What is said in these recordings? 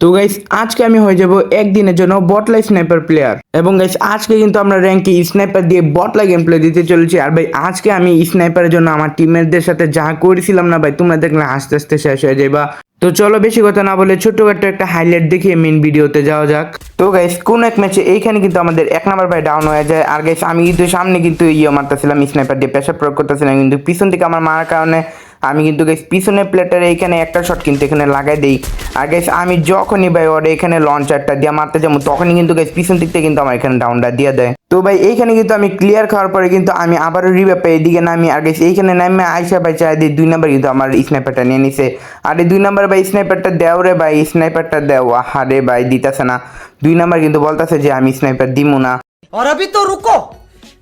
তো গাইস আজকে আমি হয়ে যাব একদিনের জন্য বটলাই স্নাইপার প্লেয়ার এবং গাইস আজকে কিন্তু আমরা র্যাঙ্কে স্নাইপার দিয়ে বটলাই গেম প্লে দিতে চলেছি। আর ভাই, আজকে আমি স্নাইপারের জন্য আমার টিমমেটদের সাথে যা করেছিলাম না ভাই, তোমরা দেখলে আস্তে আস্তে শেষ হয়ে যাবা তো চলো বেশি কথা না বলে ছোট্টখাট্ট একটা হাইলাইট দেখিয়ে মেন ভিডিওতে যাওয়া যাক। তো গাইস কোন এক ম্যাচে এইখানে কিন্তু আমাদের এক নাম্বার ভাই ডাউন হয়ে যায়। আর গাইস আমি কিন্তু সামনে কিন্তু ইয়ে মারতেছিলাম স্নাইপার দিয়ে প্রেশার প্রয়োগ করতেছিলাম, কিন্তু পিছন থেকে আমার মারার কারণে আমি কিন্তু গাইস পিছনে প্লেটারে এখানে একটা শট কিন্তু এখানে লাগাই দেই আর গাইস আমি যখনই ভাই ওর এখানে লঞ্চারটা দিয়ে মারতে যাবো তখনই কিন্তু গাইস পিছন দিক থেকে কিন্তু আমার এখানে ডাউনটা দিয়ে দেয় তো ভাই এইখানে কিন্তু আমি ক্লিয়ার খাওয়ার পরে কিন্তু আমি আবারও রিভে পাই এদিকে নামি আর গাইস এইখানে নামে আইসা ভাই চাই দিই দুই নাম্বার কিন্তু আমার স্নাইপারটা নিয়ে নিছে আর এই দুই নাম্বার ভাই স্নাইপারটা দেও রে ভাই স্নাইপারটা দেও আহারে ভাই দিতেছে না দুই নাম্বার কিন্তু বলতেছে যে আমি স্নাইপার দিমু না और अभी तो रुको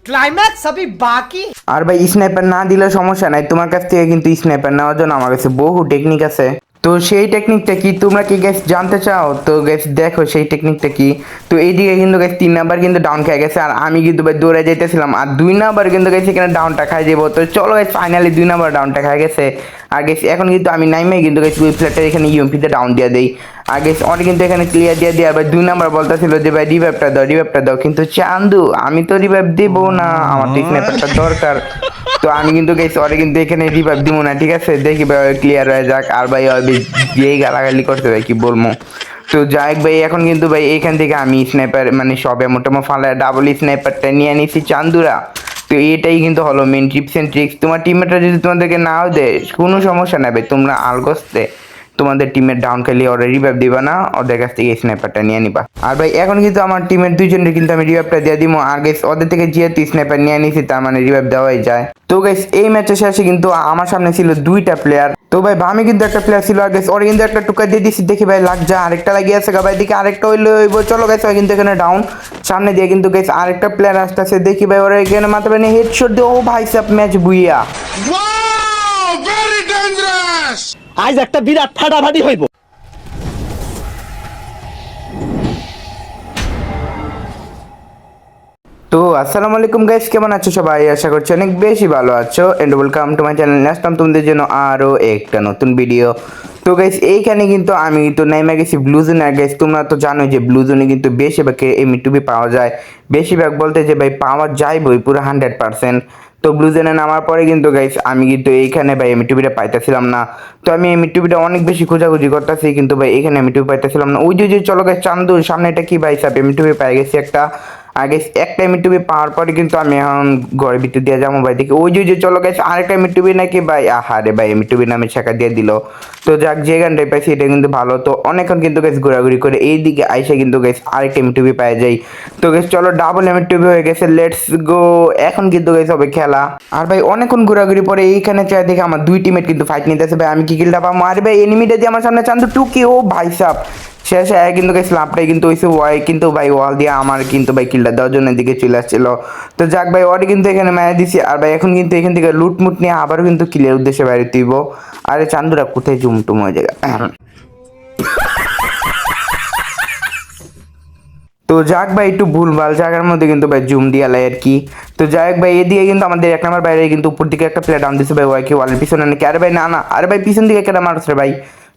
ক্লাইম্যাক্স সবই বাকি আর ভাই স্নাইপার না দিলে সমস্যা নাই। তোমার কাছ থেকে কিন্তু স্নাইপার নেওয়ার জন্য আমার কাছে বহু টেকনিক আছে। তো সেই টেকনিকটা কি তোমরা কি গ্যাস জানতে চাও? তো গ্যাস দেখো সেই টেকনিকটা কি। তো এইদিকে কিন্তু গ্যাস তিন নাম্বার কিন্তু ডাউন খেয়ে গেছে, আর আমি কিন্তু ভাই দৌড়ে যেতেছিলাম আর দুই নাম্বার কিন্তু গেছে এখানে ডাউনটা খাই যাব তো চলো গ্যাস ফাইনালি দুই নাম্বার ডাউনটা খাই গেছে। আর গেছি এখন কিন্তু আমি নাইমে কিন্তু গেছি ওই প্লেটটা এখানে ইউএমপিতে ডাউন দিয়ে দেই। আর গেস অনেক কিন্তু এখানে ক্লিয়ার দিয়ে দিয়ে ভাই দুই নাম্বার বলতেছিল যে, ভাই রিভাইভটা দাও রিভাইভটা দাও। কিন্তু চান্দু, আমি তো রিভাইভ দেবো না, আমার তো স্ন্যাপারটা দরকার। তো আমি কিন্তু গেছি ওরে কিন্তু এখানে রিভাইভ দিব না, ঠিক আছে? দেখি ভাই ক্লিয়ার হয়ে যাক। আর ভাই যেই গালাগালি করতে ভাই, কি বলব? তো যাই ভাই, এখন কিন্তু ভাই এখান থেকে আমি স্নাইপার মানে সবে মোটামুটি ফালা ডাবল স্নাইপারটা নিয়ে নিছি চান্দুরা। তো এটাই কিন্তু হলো মেন টিপস এন্ড ট্রিক্স তোমার টিমমেটরা যদি তোমাদেরকে নাও দেয়, কোনো সমস্যা নেবে তোমরা আলগোস্তে তোমাদের টিমের ডাউন খেলে ওরা রিভাইভ দিবা না, ওদের কাছ থেকে স্নাইপারটা নিয়ে নিবা। আর ভাই, এখন কিন্তু আমার টিমের দুইজনের কিন্তু আমি রিভাইভটা দিয়ে দিব আর গাইস ওদের থেকে যেহেতু স্নাইপার নিয়ে নিছি, তার মানে রিভাইভ দেওয়াই যায়। তো গাইস এই ম্যাচের শেষে কিন্তু আমার সামনে ছিল দুইটা প্লেয়ার তো ভাই বামে কিন্তু একটা প্লেয়ার ছিল। আর গাইস ওরে কিন্তু একটা টুকা দিয়ে দিছি। দেখি ভাই, লাগ যা, আরেকটা লাগিয়ে আছে ভাই। দেখি আরেকটা হইল হইবো। চলো ভাই কিন্তু এখানে ডাউন সামনে দিয়ে কিন্তু গাইস আরেকটা প্লেয়ার আসতেছে। দেখি ভাই, ওরা এখানে মাথা মানে হেডশট দিয়ে, ও ভাই সাপ ম্যাচ বুইয়া! Very dangerous! আজ একটা বিরাট ফাটাফাটি হইব। তো, আসসালামু আলাইকুম গাইস কেমন আছো সবাই? আশা করছি অনেক বেশি ভালো আছো। And welcome to my channel আসলাম তোমাদের জন্য আরও একটা নতুন ভিডিও তো গাইস এইখানে কিন্তু আমি তো নাইমা গেছি ব্লু জোনে আর গাইস তোমরা তো জানো যে ব্লু জোনে কিন্তু বেশিরভাগ এমনি টুবি পাওয়া যায়। বেশিরভাগ বলতে যে ভাই পাওয়া যায় বই পুরো হান্ড্রেড পার্সেন্ট তো ব্লু জেনে নামার পরে কিন্তু গাইস আমি কিন্তু এইখানে ভাই আমি টুপিটা পাইতেছিলাম না। তো আমি এমি টুপিটা অনেক বেশি খোঁজাখুঁজি করতেছি, কিন্তু ভাই এখানে এমি টুপি পাইতেছিলাম না। ওই যে চলো গাইস চান্দুর, সামনে এটা কি ভাই, সাপ? এমি টুপি পাই গেছি একটা। আগে একটা মিটুবি পাওয়ার পরে কিন্তু আমি এখন ঘরের ভিতর দিয়ে যাব, ভাই। দেখি, ওই যে চলো গেছে আরেকটা মিটুবি নাকি, ভাই? আহারে ভাই মিটুবি নামে ছেঁকা দিয়ে দিল। তো যাক, যে গানটাই পাইছি, এটা কিন্তু ভালো। তো অনেকক্ষণ কিন্তু গেছে ঘোরাঘুরি করে এই দিকে আইসে কিন্তু গেছে আরেকটা মিটুবি পাওয়া যায়। তো গেছে চলো ডাবল মিটুবি হয়ে গেছে লেটস গো এখন কিন্তু গেছে হবে খেলা। আর ভাই, অনেকক্ষণ ঘোরাঘুরি পরে এইখানে চাই দেখে আমার দুই টিমেট কিন্তু ফাইট নিতেছে, ভাই, আমি কি কিলটা পাবো? আর ভাই এনিমিটা দিয়ে আমার সামনে চান্দু টুকি, ও ভাই সাপ শেষে কিন্তু গাইস লাভটাই কিন্তু হয়েছে ওয়াই কিন্তু ভাই ওয়াল দিয়ে আমার কিন্তু ভাই কিলটা দেওয়ার জন্য এদিকে চলে আসছিল। তো যাক ভাই ওয়ারি কিন্তু এখানে মায়া দিছি। আর ভাই এখন কিন্তু এখান থেকে লুটমুট নিয়ে আবারও কিন্তু কিলের উদ্দেশ্যে বাইরে তুইব। আরে চান্দুরা, কোথায় জুমটুম হয়ে জায়গা তো যাক ভাই, একটু ভুলভাল জায়গার মধ্যে কিন্তু ভাই জুম দিয়া লাই আর কি। তো যাই হোক ভাই, এদিকে কিন্তু আমাদের এক নম্বর বাইরে কিন্তু উপর দিকে একটা প্লেয়ার ডাউন দিছে ভাই ওয়াই কি ওয়ালের পিছনে নাকি? আরে ভাই, না না। আরে ভাই, পিছন দিকে কেটে মারছে ভাই।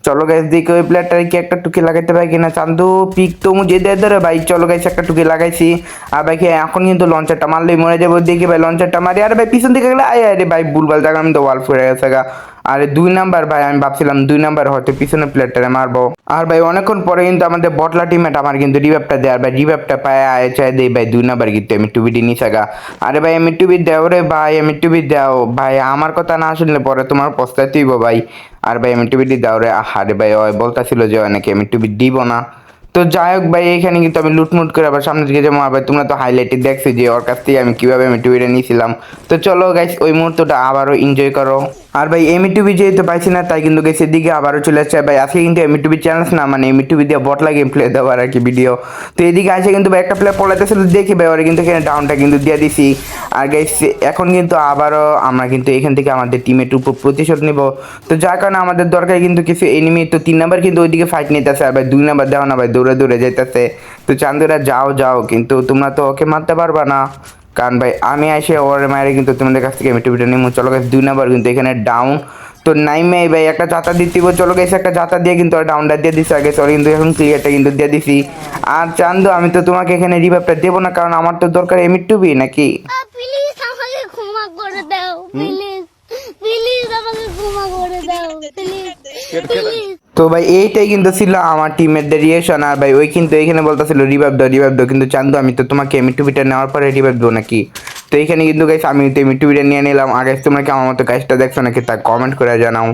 চলো গাইস দেখি ওই প্লেয়ারটার কি একটা টুকি লাগাইতে পারি কিনা। চান্দু, পিক তো মুজে দে দে রে ভাই। চলো গাইস একটা টুকি লাগাইছি। আর ভাই এখন কিন্তু লঞ্চারটা মারলেই মরে যাব। দেখি ভাই লঞ্চারটা মারি। আর ভাই, পিছন দিকে গেলে, আয় আরে ভাই, ভুলভাল জায়গা আমি তো ওয়াল ফুরে গেছে গা। আরে দুই নাম্বার ভাই, আমি ভাবছিলাম দুই নাম্বার হয়তো পিছনে প্লেয়ারটারে মারবো। আর ভাই, অনেকক্ষণ পরে কিন্তু আমাদের বটলা টিমেট আমার কিন্তু রিভাইভটা দেয়। আর ভাই রিভাইভটা পায়, আয়, চাই দেই, ভাই, দুই নাম্বার কিন্তু আমি টুবিটি নিচে গা। আরে ভাই, আমি টুবি দেও রে ভাই, আমি টুবি দাও। ভাই, আমার কথা না শুনলে পরে তোমার পস্তাতেইব ভাই। আর ভাই, আমি টুবিটি দাও রে। আরে ভাই, ওই বলতাছিল যে নাকি আমি টুবি দিব না। তো যাই হোক ভাই, এখানে কিন্তু আমি লুটমুট করে আবার সামনের দিকে যাব। আবার তোমরা তো হাইলাইটে দেখছ যে ওর কাছ থেকে আমি কীভাবে আমি টুবিটা নিয়েছিলাম তো চলো গাইস ওই মুহূর্তটা আবারও এনজয় করো। আর ভাই এমি টুবি যেহেতু পাইছি না, তাই কিন্তু গেছে দিকে আবারও চলে আসছে। ভাই, আজকে কিন্তু এমি টুবি চ্যানেল না মানে এমি টুবি দিয়ে বটলা গেম প্লে দেওয়ার আর কি ভিডিও তো এদিকে আসে কিন্তু ভাই, একটা প্লেয়ার পড়াইতেছিল দেখি ভাই, ওরা কিন্তু এখানে ডাউনটা কিন্তু দিয়ে দিছি। আর গাইস এখন কিন্তু আবারও আমরা কিন্তু এখান থেকে আমাদের টিমের উপর প্রতিশোধ নিব। তো যার কারণে আমাদের দরকার কিন্তু কিছু এনিমি তো তিন নাম্বার কিন্তু ওইদিকে ফাইট নিতেছে। আর ভাই, দুই নাম্বার দেওয়া না, ভাই, দৌড়ে দৌড়ে যেতেছে তো চান্দুরা, যাও যাও, কিন্তু তোমরা তো ওকে মারতে পারবা না। কারণ ভাই আমি এসে ওর মায়ের কিন্তু তোমাদের কাছ থেকে আমি টুপিটা নিমু। চলো গাছ দুই নাম্বার কিন্তু এখানে ডাউন তো নাইমে ভাই একটা চাতা দিতে চলো গেছে একটা চাতা দিয়ে কিন্তু ডাউনটা দিয়ে দিছি। আগে চলো কিন্তু এখন ক্লিয়ারটা কিন্তু দিয়ে দিছি। আর চান্দু আমি তো তোমাকে এখানে রিভাইভটা দেবো না কারণ আমার তো দরকার এমিট টুবি নাকি? প্লিজ আমাকে ক্ষমা করে দাও প্লিজ প্লিজ আমাকে ক্ষমা করে দাও প্লিজ প্লিজ তো ভাই, এইটাই কিন্তু ছিল আমার টিমের রিয়েকশন আর ভাই, ওই কিন্তু এখানে বলতেছিল রিভাইভ দাও রিভাইভ দাও। কিন্তু চান্দু, আমি তো তোমাকে এমিট টুবিটা নেওয়ার পরে রিভাইভ দেবো নাকি? তো এখানে কিন্তু গাইস আমি তো টু টুবিটা নিয়ে নিলাম। আগে তোমরা কি আমার মতো কাজটা দেখছ নাকি তা কমেন্ট করে জানাও।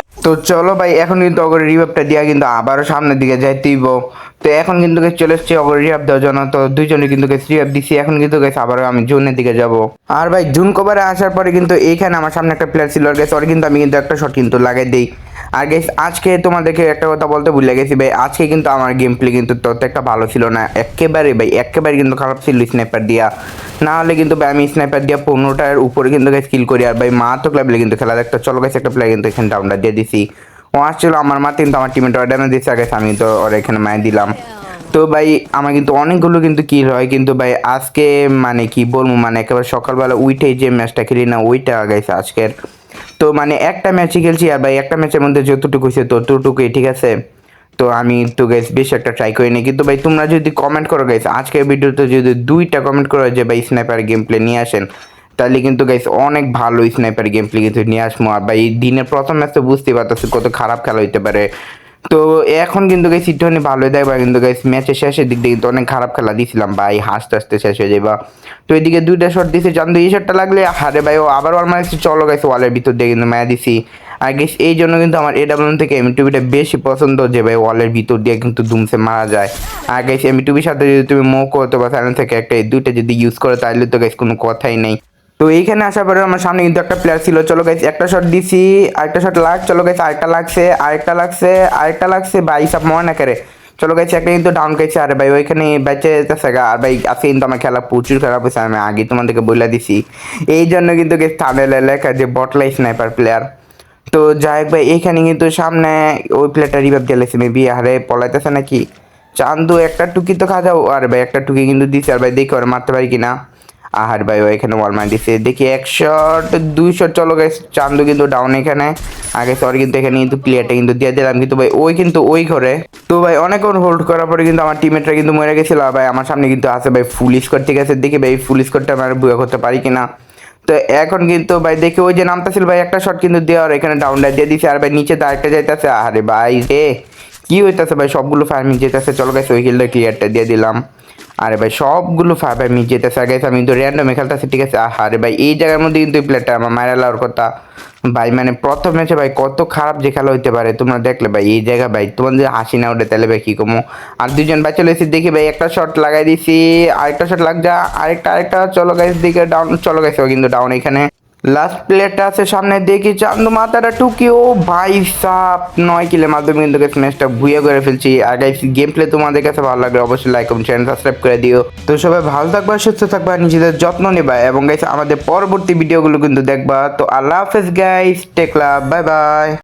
তো চলো ভাই, এখন কিন্তু অগরের রিভাবটা দিয়া কিন্তু আবারও সামনের দিকে যাইতেইব। তো এখন কিন্তু চলে এসছে অগর রিভাব দেওয়ার জন্য। তো দুইজনে কিন্তু রিভাইভ দিছি। এখন কিন্তু গেছে আবারও আমি জুনের দিকে যাব। আর ভাই, জুন কভারে আসার পরে কিন্তু এইখানে আমার সামনে একটা প্লেয়ার ছিল। আর গেছে ওর কিন্তু আমি কিন্তু একটা শট কিন্তু লাগাই দিই। আর গেস আজকে তোমাদেরকে একটা কথা বলতে ভুলে গেছি ভাই। আজকে কিন্তু আমার গেম প্লে কিন্তু তত একটা ভালো ছিল না। একেবারে ভাই, একেবারে কিন্তু খারাপ ছিল স্নাইপার দিয়া। না হলে কিন্তু ভাই, আমি স্নাইপার দিয়া পনেরোটার উপরে কিন্তু স্কিল করি। আর ভাই, মারাত্মক ক্লাবলে কিন্তু খেলা দেখতে। চলো গেছে একটা প্লেয়ার কিন্তু এখানে ডাউনটা দিয়ে দিছি। ও আসছিল আমার মা, কিন্তু আমার টিমের অর্ডার দিচ্ছে আগে আমি তো ওর এখানে মায়ে দিলাম। তো ভাই, আমার কিন্তু অনেকগুলো কিন্তু কিল হয়। কিন্তু ভাই, আজকে মানে কি বলব মানে একেবারে সকালবেলা উইটে যে ম্যাচটা খেলি না, ওইটা গেছে আজকের। তো মানে একটা ম্যাচই খেলছি আর ভাই, একটা ম্যাচের মধ্যে যতটুকু হয়েছে ততটুকুই, ঠিক আছে? তো আমি তো গাইস বেশ একটা ট্রাই করিনি। কিন্তু ভাই, তোমরা যদি কমেন্ট করো গাইস আজকের ভিডিওতে যদি দুইটা কমেন্ট করো যে ভাই স্নাইপার গেম প্লে নিয়ে আসেন, তাহলে কিন্তু গাইস অনেক ভালো স্নাইপার গেম প্লে কিন্তু নিয়ে আসব আর ভাই, দিনের প্রথম ম্যাচ তো বুঝতেই পারতেছি কত খারাপ খেলা হইতে পারে। তো এখন কিন্তু গাইস একটুখানি ভালোই দেয় বা কিন্তু গাইস ম্যাচের শেষের দিক দিয়ে কিন্তু অনেক খারাপ খেলা দিছিলাম ভাই, হাসতে হাসতে শেষ হয়ে যাবা তো এদিকে দুইটা শট দিছে, জানতো এই শটটা লাগলে হারে ভাই, ও আবার ওয়াল মারছি, চলো গাইস ওয়ালের ভিতর দিয়ে কিন্তু মায়া দিছি। আর গেস এই জন্য কিন্তু আমার এডাব্লিউএম থেকে এম টুবিটা বেশি পছন্দ যে ভাই ওয়ালের ভিতর দিয়ে কিন্তু দুমসে মারা যায়। আর গাইস এম টুবির সাথে যদি তুমি মো করতে বা সাইলেন্স থেকে একটা দুইটা যদি ইউজ করো, তাহলে তো গাইস কোনো কথাই নেই। তো এইখানে আসার পরে আমার সামনে কিন্তু একটা প্লেয়ার ছিল। চলো গাইস একটা শট দিছি, আরেকটা শট লাগ, চলো গাইস আরেকটা লাগছে আরেকটা লাগছে আরেকটা লাগছে, ভাই, সব মনে করে। চলো গাইছে একটা কিন্তু ডাউন গেছে, আরে ভাই, ওইখানে বেঁচে যেতেছে আর ভাই, আজকে কিন্তু আমার খেলা প্রচুর খারাপ হয়েছে, আমি আগে তোমাদেরকে বলে দিছি। এই জন্য কিন্তু গেছে থামেলে লেখা যে বটলাই স্নাইপার প্লেয়ার তো যাই হোক ভাই, এইখানে কিন্তু সামনে ওই প্লেয়ারটা রিভাইভ গেলেছে মেবি আরে, পলাইতেছে নাকি? চান্দু, একটা টুকি তো খাওয়া যাও আর ভাই, একটা টুকি কিন্তু দিছে, আর ভাই, দেখি ওরা মারতে পারি কিনা। আহার ভাই, ও এখানে ওয়াল মার দিছে। দেখি এক শট দুই শট চলো গেছে চান্দু কিন্তু ডাউন এখানে। আগে সরি কিন্তু এখানে কিন্তু প্লেয়ারটা কিন্তু দিয়ে দিলাম, কিন্তু ভাই, ওই কিন্তু ওই ঘরে। তো ভাই অনেকক্ষণ হোল্ড করার পরে কিন্তু আমার টিমেটরা কিন্তু মরে গেছিল। ভাই, আমার সামনে কিন্তু আছে ভাই ফুল স্কোর ঠিক আছে? দেখি ভাই ফুল স্কোরটা আমার বুয়া করতে পারি কিনা। তো এখন কিন্তু ভাই, দেখি ওই যে নামতাছিল ভাই, একটা শট কিন্তু দেওয়ার এখানে ডাউনটা দিয়ে দিছে। আর ভাই, নিচে তো আরেকটা যাইতেছে। আরে ভাই রে কি হইতেছে ভাই? সবগুলো ফার্মিং যেতেছে। চলো গেছে ওই কিলটা ক্লিয়ারটা দিয়ে দিলাম। আরে ভাই, সবগুলো ভাই মিট যেতেছে। আগে আমি তো র্যান্ডমে খেলতেছি, ঠিক আছে? আরে ভাই, এই জায়গার মধ্যে কিন্তু এই প্লেয়ারটা আমার মায়ের লাওয়ার কথা। ভাই মানে প্রথম ম্যাচে ভাই কত খারাপ যে খেলা হইতে পারে, তোমরা দেখলে ভাই, এই জায়গা ভাই তোমার যদি হাসি না ওঠে তাহলে ভাই কি কমো? আর দুজন ভাই চলে এসেছি, দেখি ভাই, একটা শট লাগাই দিছি, আরেকটা শট লাগ, যা, আরেকটা আরেকটা, চলো গাইস দিকে ডাউন চলো গাইস ও কিন্তু ডাউন এখানে। লাস্ট প্লেয়ারটা আছে সামনে, দেখি চান্দ মাথাটা টুকি। ও ভাই সাপ, নয় কিলের মাধ্যমে কিন্তু ম্যাচটা ভুয়ে করে ফেলছি। আর গাইস গেম প্লে তোমাদের কাছে ভালো লাগলে অবশ্যই লাইক এবং চ্যানেল সাবস্ক্রাইব করে দিও। তো সবাই ভালো থাকবা, সুস্থ থাকবা, নিজেদের যত্ন নেবা এবং গাইস আমাদের পরবর্তী ভিডিওগুলো কিন্তু দেখবা। তো আল্লাহ হাফেজ গাইস টেকলা বাই বাই